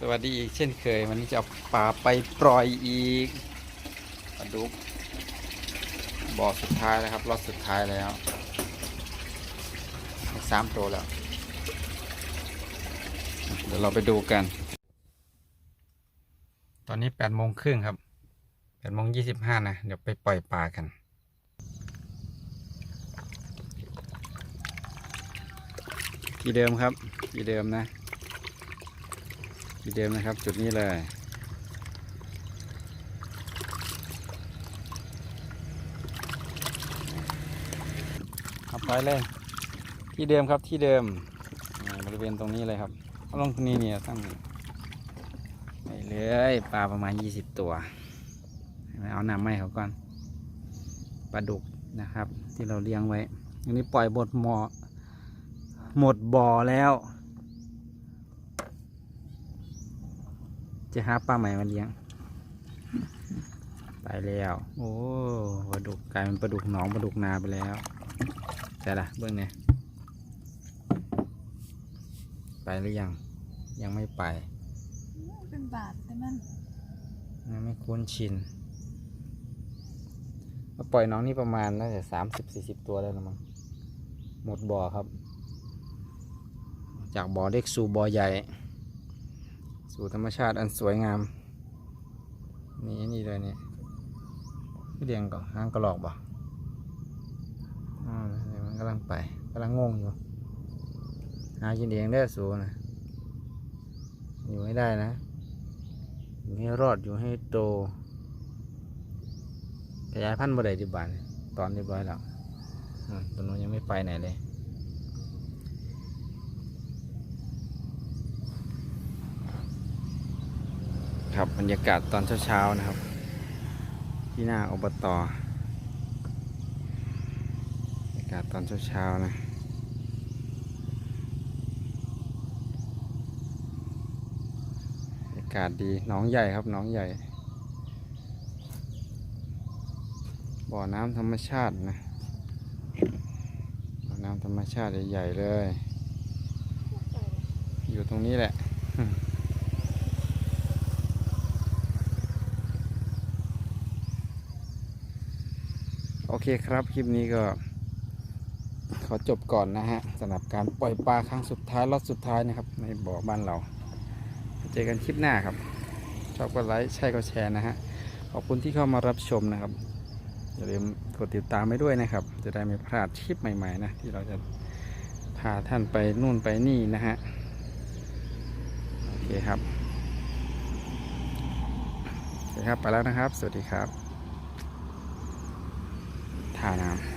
สวัสดีอีกเช่นเคย วันนี้จะเอาปลาไปปล่อยอีกปลาดุกบ่อสุดท้ายแล้วครับรอบสุดท้ายแล้วสามตัวแล้ว เดี๋ยวเราไปดูกัน ตอนนี้แปดโมงครึ่งครับแปดโมงยี่สิบห้านะ เดี๋ยวไปปล่อยปลากันที่เดิมครับที่เดิมนะ ที่เดิมนะครับจุดนี้เลยเอาไปเลย ที่เดิมครับที่เดิมบริเวณตรงนี้เลยครับเอาลงตรงนี้เนี่ยตั้งไปเลยปลาประมาณ 20 ตัวเอาน้ำให้เขาก่อนปลาดุกนะครับ ที่เราเลี้ยงไว้อันนี้ปล่อยหมดหมอหมดบ่อแล้ว จะหาปลาใหม่มาเลี้ยงไปแล้ว โอ้ปลาดุกกลายเป็นปลาดุกหนองปลาดุกนาไปแล้ว แต่ละเบื้องเนี่ยไปหรือยัง ยังไม่ไป เป็นบาทแต่มันยังไม่คุ้นชินมาปล่อยน้องนี่ประมาณน่าจะสามสิบสี่สิบตัวได้แล้วมั้งหมดบ่อครับ จากบ่อเล็กสู่บ่อใหญ่ สู่ธรรมชาติอันสวยงาม นี่นี่เลยนี่พี่เดียงก่อนห้างกระหลอกบ่อ่ามันกำลังไปกำลังงงอยู่ หากินเองได้สูนะอยู่ไม่ได้นะอยู่ให้รอดอยู่ให้โตขยายพันธุ์บ่ได้ดิบานตอนเรียบร้อยแล้วอืมตัวนู้นยังไม่ไปไหนเลย ครับบรรยากาศตอนเช้าๆนะครับ ที่หน้าอบตบรรยากาศตอนเช้าๆนะอากาศดีหนองใหญ่ครับหนองใหญ่ บ่อน้ำธรรมชาตินะบ่อน้ำธรรมชาติใหญ่ๆเลย อยู่ตรงนี้แหละ โอเคครับ คลิปนี้ก็ ขอจบก่อนนะฮะสำหรับการปล่อยปลาครั้งสุดท้ายรอบสุดท้ายนะครับ ในบ่อบ้านเรา เจอกันคลิปหน้าครับ ชอบก็ไลค์ใช่ก็แชร์นะฮะขอบคุณที่เข้ามารับชมนะครับ อย่าลืมกดติดตามไปด้วยนะครับ จะได้ไม่พลาดคลิปใหม่ๆนะที่เราจะพาท่านไปนู่นไปนี่นะฮะโอเคครับโอเคครับ ไปแล้วนะครับ สวัสดีครับ ท่าน้ำ